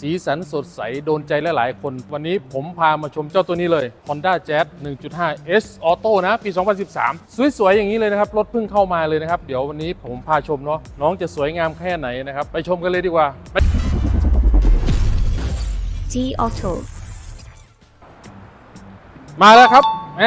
สีสันสดใส โดนใจหลายๆ คน วันนี้ผมพามาชมเจ้าตัวนี้เลย Honda Jazz 1.5 S Auto นะ ปี 2013 สวย ๆ อย่างนี้เลยนะครับ รถเพิ่งเข้ามาเลยนะครับ เดี๋ยววันนี้ผมพาชมเนาะน้องจะสวยงามแค่ไหนนะครับ ไปชมกันเลยดีกว่า G Auto มาแล้วครับแหม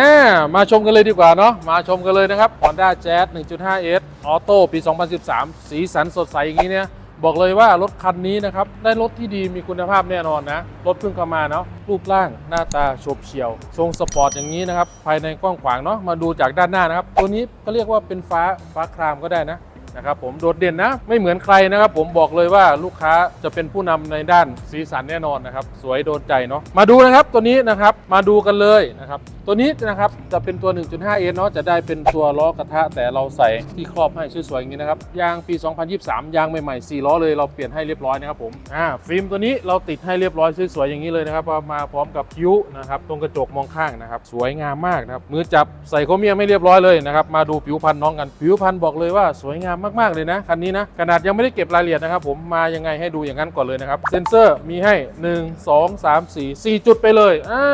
มาชมกันเลยดีกว่าเนาะมาชมกันเลยนะครับ Honda Jazz 1.5S Auto ปี 2013 สีสันสดใสอย่างนี้เนี่ย บอกเลยว่ารถคันนี้นะครับ ได้รถที่ดีมีคุณภาพแน่นอนนะ รถเพิ่งเข้ามาเนาะรูปร่างหน้าตาโฉบเฉี่ยว ทรงสปอร์ตอย่างนี้นะครับ ภายในกว้างขวางเนาะมาดูจากด้านหน้านะครับ ตัวนี้ก็เรียกว่าเป็นฟ้าฟ้าครามก็ได้นะนะครับผมโดดเด่นนะ ไม่เหมือนใครนะครับ ผมบอกเลยว่าลูกค้าจะเป็นผู้นำในด้านสีสันแน่นอนนะครับ สวยโดนใจเนาะมาดูนะครับตัวนี้นะครับมาดูกันเลยนะครับตัวนี้นะครับจะเป็นตัว 1.5เนาะจะได้เป็นตัวล้อกระทะ แต่เราใส่ที่ครอบให้สวยๆอย่างนี้นะครับยางปี 2023 ยางใหม่ๆ4ล้อเลยเราเปลี่ยนให้เรียบร้อยนะครับผมอ่าฟิล์มตัวนี้เราติดให้เรียบร้อยสวยๆอย่างนี้เลยนะครับมาพร้อมกับคิ้วนะครับตรงกระจกมองข้างนะครับสวยงามมากนะครับมือจับใส่โครเมียไม่เรียบร้อยเลยนะครับมาดูผิวพันธุ์น้องกันผิวพันธุ์บอกเลยว่าสวยงามมากๆเลยนะคันนี้นะขนาดยังไม่ได้เก็บรายละเอียดนะครับผมมายังไงให้ดูอย่างนั้นก่อนเลยนะครับเซนเซอร์มีให้ 1 2 3 4 4 จุดไปเลยอ่า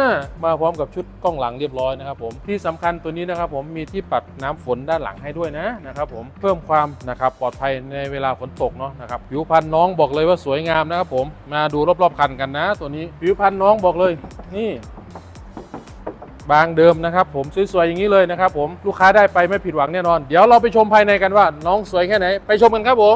มาพร้อมกับชุดกล้องหลังเรียบร้อยนะครับผมที่สำคัญตัวนี้นะครับผมมีที่ปัดน้ำฝนด้านหลังให้ด้วยนะนะครับผมเพิ่มความนะครับปลอดภัยในเวลาฝนตกเนาะนะครับผิวพันธุ์น้องบอกเลยว่าสวยงามนะครับผมมาดูรอบๆคันกันนะ ตัวนี้ผิวพันธุ์น้องบอกเลยนี่บางเดิมนะครับผมสวยๆอย่างนี้เลยนะครับผมลูกค้าได้ไปไม่ผิดหวังแน่นอน เดี๋ยวเราไปชมภายในกันว่า น้องสวยแค่ไหน ไปชมกันครับผม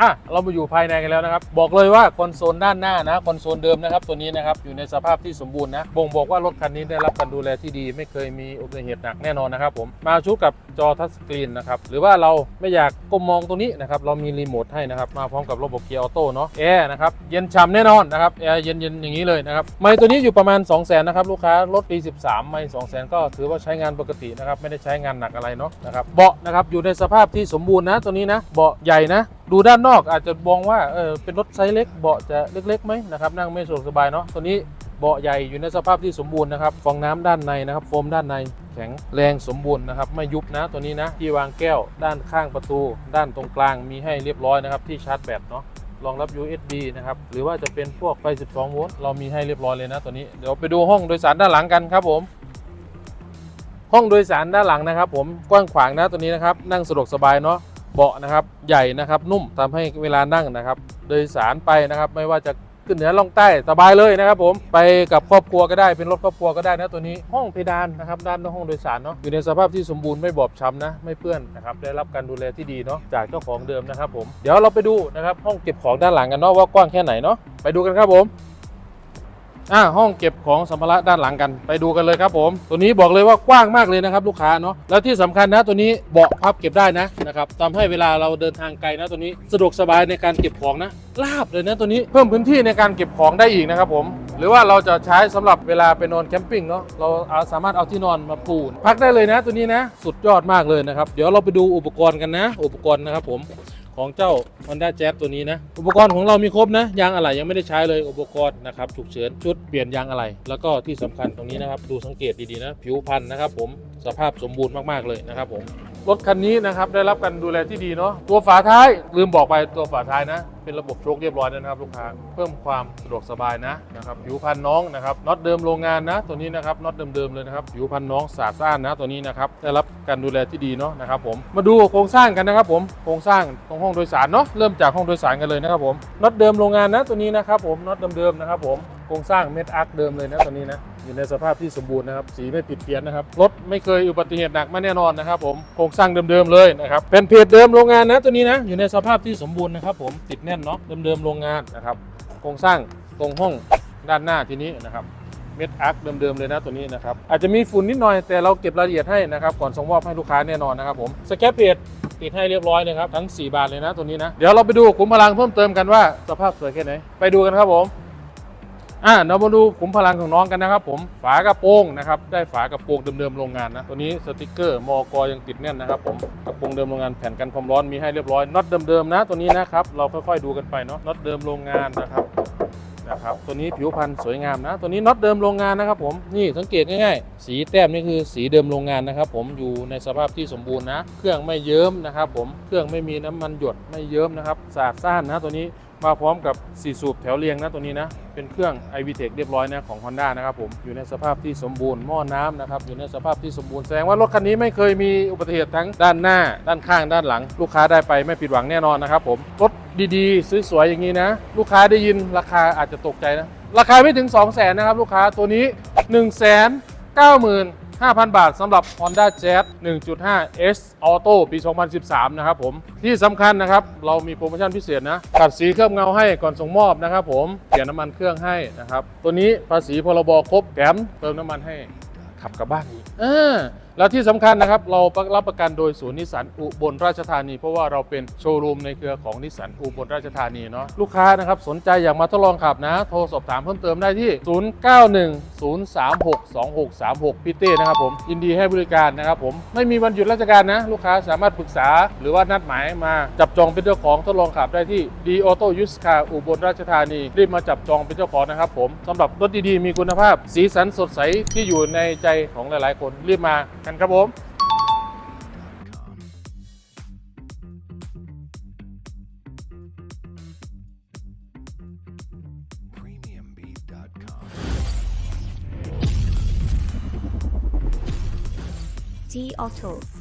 อะเรามาอยู่ภายในกันแล้วนะครับ บอกเลยว่าคอนโซลด้านหน้านะคอนโซลเดิมนะครับตัวนี้นะครับอยู่ในสภาพที่สมบูรณ์นะบ่งบอกว่ารถคันนี้ได้รับการดูแลที่ดี ไม่เคยมีอุบัติเหตุหนักแน่นอนนะครับผมมาชุดกับจอทัชสกรีนนะครับหรือว่าเราไม่อยากก้มมองตรงนี้นะครับเรามีรีโมทให้นะครับมาพร้อมกับระบบเกียร์ออโต้เนาะแอร์นะครับเย็นฉ่ำแน่นอนนะครับแอร์เย็นๆอย่างนี้เลยนะครับไมค์ตัวนี้อยู่ประมาณ 2 0 0 0 0นนะครับลูกค้ารถปี 13 ไม่ 2 0 0 0 0ก็ถือว่าใช้งานปกตินะครับไม่ได้ใช้งานหนักอะไรเนาะนะครับเบาะนะครับอยู่ในสภาพที่สมบูรณ์นะตัวนี้นะเบาะใหญ่นะ ดูด้านนอกอาจจะมองว่าเออเป็นรถไซส์เล็กเบาะจะเล็กๆไหมนะครับนั่งไม่สะดวกสบายเนาะตัวนี้เบาะใหญ่อยู่ในสภาพที่สมบูรณ์นะครับฟองน้ำด้านในนะครับโฟมด้านในแข็งแรงสมบูรณ์นะครับไม่ยุบนะตัวนี้นะที่วางแก้วด้านข้างประตู ด้านตรงกลางมีให้เรียบร้อยนะครับที่ชาร์จแบตเนาะรองรับ USB นะครับ หรือว่าจะเป็นพวกไฟ 12 โวลต์ เรามีให้เรียบร้อยเลยนะตัวนี้ เดี๋ยวไปดูห้องโดยสารด้านหลังกันครับผม ห้องโดยสารด้านหลังนะครับผม กว้างขวางนะตัวนี้นะครับ นั่งสะดวกสบายเนาะ เบาะนะครับใหญ่นะครับนุ่มทำให้เวลานั่งนะครับ โดยสารไปนะครับไม่ว่าจะขึ้นเหนือล่องใต้สบายเลยนะครับ ผมไปกับครอบครัวก็ได้เป็นรถครอบครัวก็ได้นะตัวนี้ห้องเพดานนะครับด้านนอกห้องโดยสารเนาะอยู่ในสภาพที่สมบูรณ์ไม่บอบช้ำนะไม่เปื้อนนะครับได้รับการดูแลที่ดีเนาะจากเจ้าของเดิมนะครับ ผมเดี๋ยวเราไปดูนะครับห้องเก็บของด้านหลังกันเนาะว่ากว้างแค่ไหนเนาะไปดูกันครับผม อ่าห้องเก็บของสัมภาระด้านหลังกันไปดูกันเลยครับผม ตัวนี้บอกเลยว่ากว้างมากเลยนะครับลูกค้าเนาะแล้วที่สำคัญนะตัวนี้เบาะพับเก็บได้นะนะครับทำให้เวลาเราเดินทางไกลนะตัวนี้สะดวกสบายในการเก็บของนะลาบเลยนะตัวนี้เพิ่มพื้นที่ในการเก็บของได้อีกนะครับผม หรือว่าเราจะใช้สำหรับเวลาไปนอนแคมปิ้งเนาะเราเาสามารถเอาที่นอนมาปูนพักได้เลยนะตัวนี้นะ สุดยอดมากเลยนะครับเดี๋ยวเราไปดูอุปกรณ์กันนะ อุปกรณ์นะครับผม ของเจ้า Honda Jazz ตัวนี้นะ อุปกรณ์ของเรามีครบนะ ยางอะไหล่ยังไม่ได้ใช้เลยอุปกรณ์นะครับฉุกเฉินชุดเปลี่ยนยางอะไหล่แล้วก็ที่สำคัญตรงนี้นะครับ ดูสังเกตดีๆนะ ผิวพันธุ์นะครับผมสภาพสมบูรณ์มากๆเลยนะครับผม รถคันนี้นะครับได้รับการดูแลที่ดีเนาะตัวฝาท้ายลืมบอกไปตัวฝาท้ายนะ เป็นระบบโชคเรียบร้อยนะครับลูกค้าเพิ่มความสะดวกสบายนะนะครับผิวพันน้องนะครับน็อตเดิมโรงงานนะ ตัวนี้นะครับน็อตเดิมๆเลยนะครับผิวพันน้องสะอาดสะอ้านนะตัวนี้นะครับได้รับการดูแลที่ดีเนาะนะครับผมมาดูโครงสร้างกันนะครับผมโครงสร้างตรงห้องโดยสารเนาะเริ่มจากห้องโดยสารกันเลยนะครับผมน็อตเดิมโรงงานนะตัวนี้นะครับผมน็อตเดิมๆนะครับผม ครงสร้างเม็ดอาร์คเดิมเลยนะตัวนี้นะอยู่ในสภาพที่สมบูรณ์นะครับสีไม่ผิดเพี้ยนนะครับรถไม่เคยอุบัติเหตุหนักมาแน่นอนนะครับผมโครงสร้างเดิมๆเลยนะครับเป็นเพจเดิมโรงงานนะตัวนี้นะอยู่ในสภาพที่สมบูรณ์นะครับผมติดแน่นเนาะเดิมๆโรงงานนะครับโครงสร้างตรงห้องด้านหน้าทีนี้นะครับเม็ดอาร์คเดิมๆเลยนะตัวนี้นะครับอาจจะมีฝุ่นนิดหน่อยแต่เราเก็บรายละเอียดให้นะครับก่อนส่งมอบให้ลูกค้าแน่นอนนะครับผมสแกปเพจติดให้เรียบร้อยเลยครับทั้ง 4 บานเลยนะตัวนี้นะเดี๋ยวเราไปดูขุมพลังเพิ่มเติมกันว่าสภาพสวยแค่ไหนไปดูกันครับผม อ่าเรามาดูขุมพลังของน้องกันนะครับ ผมฝากระโปรงนะครับได้ฝากระโปรงเดิมๆโรงงานนะตัวนี้สติกเกอร์มอกยังติดแน่นนะครับ ผมกระโปรงเดิมโรงงานแผ่นกันความร้อนมีให้เรียบร้อยน็อตเดิมๆนะตัวนี้นะครับเราค่อยๆดูกันไปเนาะน็อตเดิมโรงงานนะครับนะครับตัวนี้ผิวพรรณสวยงามนะ ตัวนี้น็อตเดิมโรงงานนะครับ ผมนี่สังเกตง่ายๆ สีแต้มนี่คือสีเดิมโรงงานนะครับ ผมอยู่ในสภาพที่สมบูรณ์นะ เครื่องไม่เยิ้มนะครับ ผมเครื่องไม่มีน้ำมันหยดไม่เยิ้มนะครับสะอาดซ่านนะตัวนี้ มาพร้อมกับ 4 สูบแถวเรียงนะตัวนี้นะ เป็นเครื่อง i v t e c h เรียบร้อยนะของ Honda นะครับผม อยู่ในสภาพที่สมบูรณ์หม้อน้ำนะครับ อยู่ในสภาพที่สมบูรณ์ แสดงว่ารถคันนี้ไม่เคยมีอุบัติเหตุทั้งด้านหน้า ด้านข้าง ด้านหลัง ลูกค้าได้ไปไม่ผิดหวังแน่นอนนะครับผม รถดีๆสวยๆอย่างนี้นะ ลูกค้าได้ยินราคาอาจจะตกใจนะ ราคาไม่ถึง 2 0 0 0 0นนะครับลูกค้าตัวนี้ 1 9 9 0 0 0 5,000 บาทสำหรับ Honda Jazz 1.5 S Auto ปี 2013 นะครับผม ที่สำคัญนะครับ เรามีโปรโมชั่นพิเศษนะ ตัดสีเคลือบเงาให้ก่อนส่งมอบนะครับผม เปลี่ยนน้ำมันเครื่องให้นะครับ ตัวนี้ภาษีพรบครบแถมเติมน้ำมันให้ขับกลับบ้านอีกอแล้วที่สำคัญนะครับ เรารับประกันโดยศูนย์นิสสันอุบลราชธานี เพราะว่าเราเป็นโชว์รูมในเครือของนิสสันอุบลราชธานีเนาะลูกค้านะครับสนใจอยากมาทดลองขับนะ โทรสอบถามเพิ่มเติมได้ที่ 0910362636พี่เต้นะครับผมยินดีให้บริการนะครับผมไม่มีวันหยุดราชการนะ ลูกค้าสามารถปรึกษา หรือว่านัดหมายมาจับจองเป็นเจ้าของทดลองขับได้ที่ดีออโต้ยูสคาอุบลราชธานีรีบมาจับจองเป็นเจ้าของนะครับผมสำหรับรถดีๆมีคุณภาพ สีสันสดใสที่อยู่ในใจของหลาย ๆ คนรีบมาันครับผมจีออโต